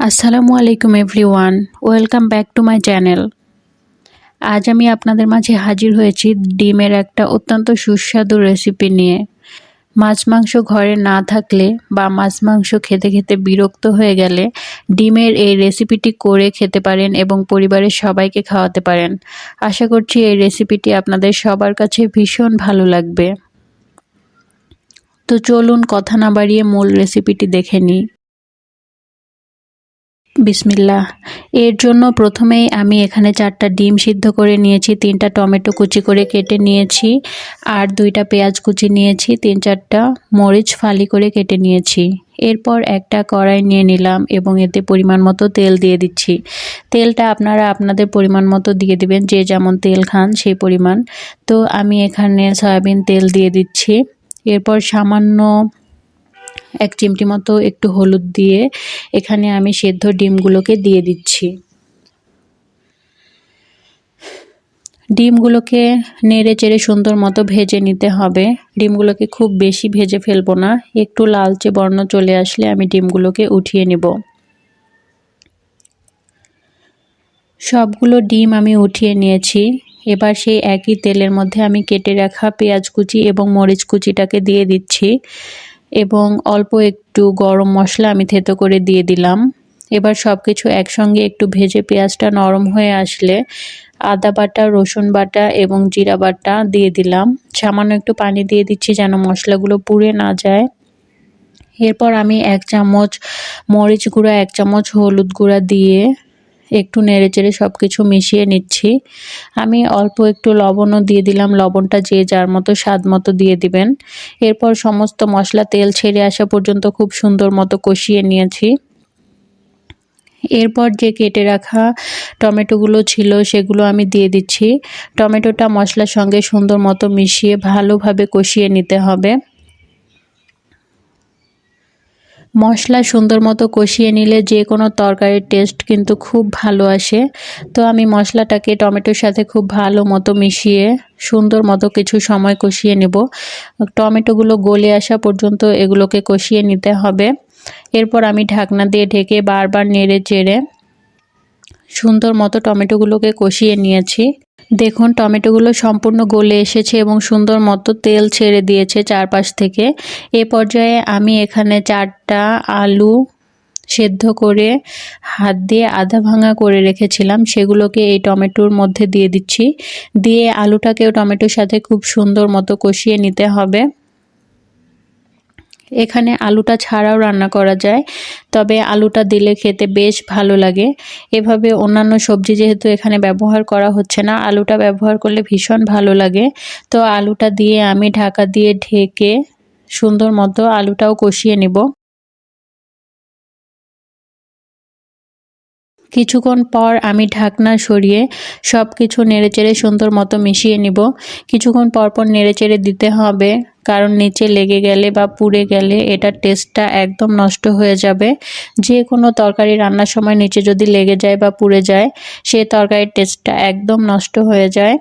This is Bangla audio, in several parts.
আসসালামু আলাইকুম everyone. Welcome back to my channel. আজ আমি আপনাদের মাঝে হাজির হয়েছি ডিমের একটা অত্যন্ত সুস্বাদু রেসিপি নিয়ে। মাছ মাংস ঘরে না থাকলে বা মাছ মাংস খেতে খেতে বিরক্ত হয়ে গেলে ডিমের এই রেসিপিটি করে খেতে পারেন এবং পরিবারের সবাইকে খাওয়াতে পারেন। আশা করছি এই রেসিপিটি আপনাদের সবার কাছে ভীষণ ভালো লাগবে। তো চলুন কথা না বাড়িয়ে মূল রেসিপিটি দেখে নিই। বিসমিল্লাহ। এর জন্য প্রথমেই আমি এখানে চারটা ডিম সিদ্ধ করে নিয়েছি, তিনটা টমেটো কুচি করে কেটে নিয়েছি, আর দুইটা পেঁয়াজ কুচি নিয়েছি, তিন চারটা মরিচ ফালি করে কেটে নিয়েছি। এরপর একটা কড়াই নিয়ে নিলাম এবং এতে পরিমাণ মতো তেল দিয়ে দিচ্ছি। তেলটা আপনারা আপনাদের পরিমাণ মতো দিয়ে দিবেন, যে যেমন তেল খান সেই পরিমাণ। তো আমি এখানে সয়াবিন তেল দিয়ে দিচ্ছি। এরপর সামান্য এক চিমটি মতো একটু হলুদ দিয়ে এখানে আমি সেদ্ধ ডিমগুলোকে দিয়ে দিচ্ছি। ডিমগুলোকে নেড়ে চেড়ে সুন্দর মতো ভেজে নিতে হবে। ডিমগুলোকে খুব বেশি ভেজে ফেলব না। একটু লালচে বর্ণ চলে আসলে আমি ডিমগুলোকে উঠিয়ে নেব। সবগুলো ডিম আমি উঠিয়ে নিয়েছি। এবার সেই একই তেলের মধ্যে আমি কেটে রাখা পেঁয়াজ কুচি এবং মরিচ কুচিটাকে দিয়ে দিচ্ছি। এবং অল্প একটু গরম মশলা আমি থেতো করে দিয়ে দিলাম। এবার সব কিছু একসঙ্গে একটু ভেজে পেঁয়াজটা নরম হয়ে আসলে আদা বাটা, রসুন বাটা এবং জিরা বাটা দিয়ে দিলাম। সামান্য একটু পানি দিয়ে দিচ্ছি যেন মশলাগুলো পুড়ে না যায়। এরপর আমি এক চামচ মরিচ গুঁড়া, এক চামচ হলুদ গুঁড়া দিয়ে একটু নেড়ে চেড়ে সব কিছু মিশিয়ে নিচ্ছি। আমি অল্প একটু লবণও দিয়ে দিলাম। লবণটা যে যার মতো স্বাদ মতো দিয়ে দিবেন। এরপর সমস্ত মশলা তেল ছেড়ে আসা পর্যন্ত খুব সুন্দর মতো কষিয়ে নিয়েছি। এরপর যে কেটে রাখা টমেটোগুলো ছিল সেগুলো আমি দিয়ে দিচ্ছি। টমেটোটা মশলার সঙ্গে সুন্দর মতো মিশিয়ে ভালোভাবে কষিয়ে নিতে হবে। মশলা সুন্দর মতো কষিয়ে নিলে যে কোনো তরকারির টেস্ট কিন্তু খুব ভালো আসে। তো আমি মশলাটাকে টমেটোর সাথে খুব ভালো মতো মিশিয়ে সুন্দর মতো কিছু সময় কষিয়ে নেব। টমেটোগুলো গলে আসা পর্যন্ত এগুলোকে কষিয়ে নিতে হবে। এরপর আমি ঢাকনা দিয়ে ঢেকে বারবার নেড়ে চেড়ে সুন্দর মতো টমেটোগুলোকে কষিয়ে নিয়েছি। দেখুন, টমেটোগুলো সম্পূর্ণ গলে এসেছে এবং সুন্দর মতো তেল ছেড়ে দিয়েছে চারপাশ থেকে। এ পর্যায়ে আমি এখানে চারটা আলু সেদ্ধ করে হাত দিয়ে আধা ভাঙা করে রেখেছিলাম। সেগুলোকে এই টমেটোর মধ্যে দিয়ে দিচ্ছি। দিয়ে আলুটাকেও টমেটোর সাথে খুব সুন্দর মতো কষিয়ে নিতে হবে। এখানে আলুটা ছাড়াও রান্না করা যায়, তবে আলুটা দিলে খেতে বেশ ভালো লাগে। এভাবে অন্যান্য সবজি যেহেতু এখানে ব্যবহার করা হচ্ছে না, আলুটা ব্যবহার করলে ভীষণ ভালো লাগে। তো আলুটা দিয়ে আমি ঢাকা দিয়ে ঢেকে সুন্দর মতো আলুটাও কষিয়ে নিব। কিছুক্ষণ পর আমি ঢাকনা সরিয়ে সব কিছু নেড়েচেড়ে সুন্দর মতো মিশিয়ে নিব। কিছুক্ষণ পর পর নেড়েচেড়ে দিতে হবে। কারণ নিচে লেগে গেলে বা পুড়ে গেলে এটার টেস্টটা একদম নষ্ট হয়ে যাবে। যে কোনো তরকারি রান্নার সময় নিচে যদি লেগে যায় বা পুড়ে যায়, সে তরকারির টেস্টটা একদম নষ্ট হয়ে যায়।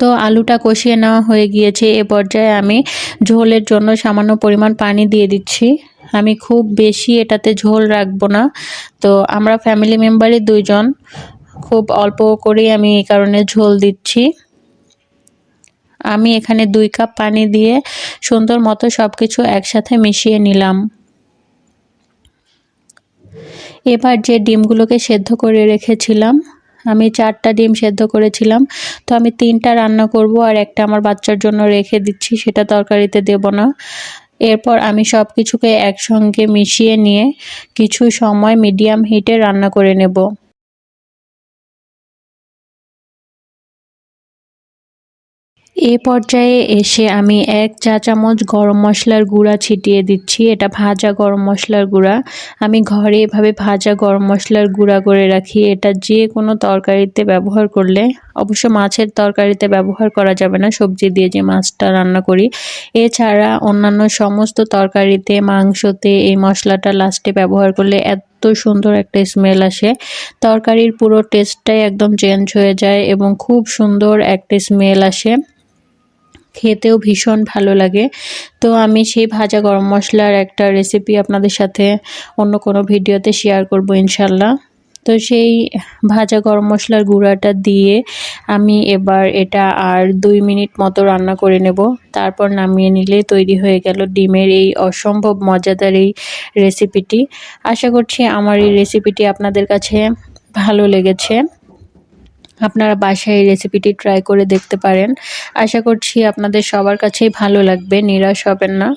তো আলুটা কষিয়ে নেওয়া হয়ে গিয়েছে। এ পর্যায়ে আমি ঝোলের জন্য সামান্য পরিমাণ পানি দিয়ে দিচ্ছি। আমি খুব বেশি এটাতে ঝোল রাখব না। তো আমরা ফ্যামিলি মেম্বারই দুইজন। খুব অল্প করেই আমি এই কারণে ঝোল দিচ্ছি। আমি এখানে দুই কাপ পানি দিয়ে সুন্দর মতো সব কিছু একসাথে মিশিয়ে নিলাম। এবার যে ডিমগুলোকে সেদ্ধ করে রেখেছিলাম, আমি চারটা ডিম সেদ্ধ করেছিলাম। তো আমি তিনটা রান্না করব আর একটা আমার বাচ্চার জন্য রেখে দিচ্ছি, সেটা তরকারিতে দেব না। এরপর আমি সব কিছুকে একসঙ্গে মিশিয়ে নিয়ে কিছু সময় মিডিয়াম হিটে রান্না করে নেব। এ পর্যায়ে এসে আমি এক চা চামচ গরম মশলার গুঁড়া ছিটিয়ে দিচ্ছি। এটা ভাজা গরম মশলার গুঁড়া। আমি ঘরে এভাবে ভাজা গরম মশলার গুঁড়া করে রাখি। এটা যে কোনো তরকারিতে ব্যবহার করলে, অবশ্য মাছের তরকারিতে ব্যবহার করা যাবে না, সবজি দিয়ে যে মাছটা রান্না করি। এছাড়া অন্যান্য সমস্ত তরকারিতে, মাংসতে এই মশলাটা লাস্টে ব্যবহার করলে এত সুন্দর একটা স্মেল আসে। তরকারির পুরো টেস্টটাই একদম চেঞ্জ হয়ে যায় এবং খুব সুন্দর একটা স্মেল আসে। খেতেও ভীষণ ভালো লাগে। তো আমি সেই ভাজা গরম মশলার একটা রেসিপি আপনাদের সাথে অন্য কোনো ভিডিওতে শেয়ার করব ইনশাল্লাহ। তো সেই ভাজা গরম মশলার গুঁড়াটা দিয়ে আমি এবার এটা আর দুই মিনিট মতো রান্না করে নেব। তারপর নামিয়ে নিলে তৈরি হয়ে গেল ডিমের এই অসম্ভব মজাদার এই রেসিপিটি আশা করছি আমার এই রেসিপিটি আপনাদের কাছে ভালো লেগেছে। আপনারা বাসায় এই রেসিপিটি ট্রাই করে দেখতে পারেন। আশা করছি আপনাদের সবার কাছেই ভালো লাগবে, নিরাশ হবেন না।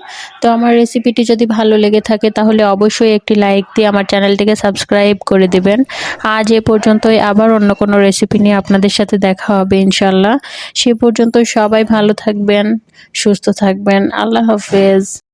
তো আমার রেসিপিটি যদি ভালো লেগে থাকে তাহলে অবশ্যই একটি লাইক দিয়ে আমার চ্যানেলটিকে সাবস্ক্রাইব করে দেবেন। আজ এ পর্যন্তই, আবার অন্য কোনো রেসিপি নিয়ে আপনাদের সাথে দেখা হবে ইনশাল্লাহ সে পর্যন্ত সবাই ভালো থাকবেন, সুস্থ থাকবেন। আল্লাহ হাফেজ।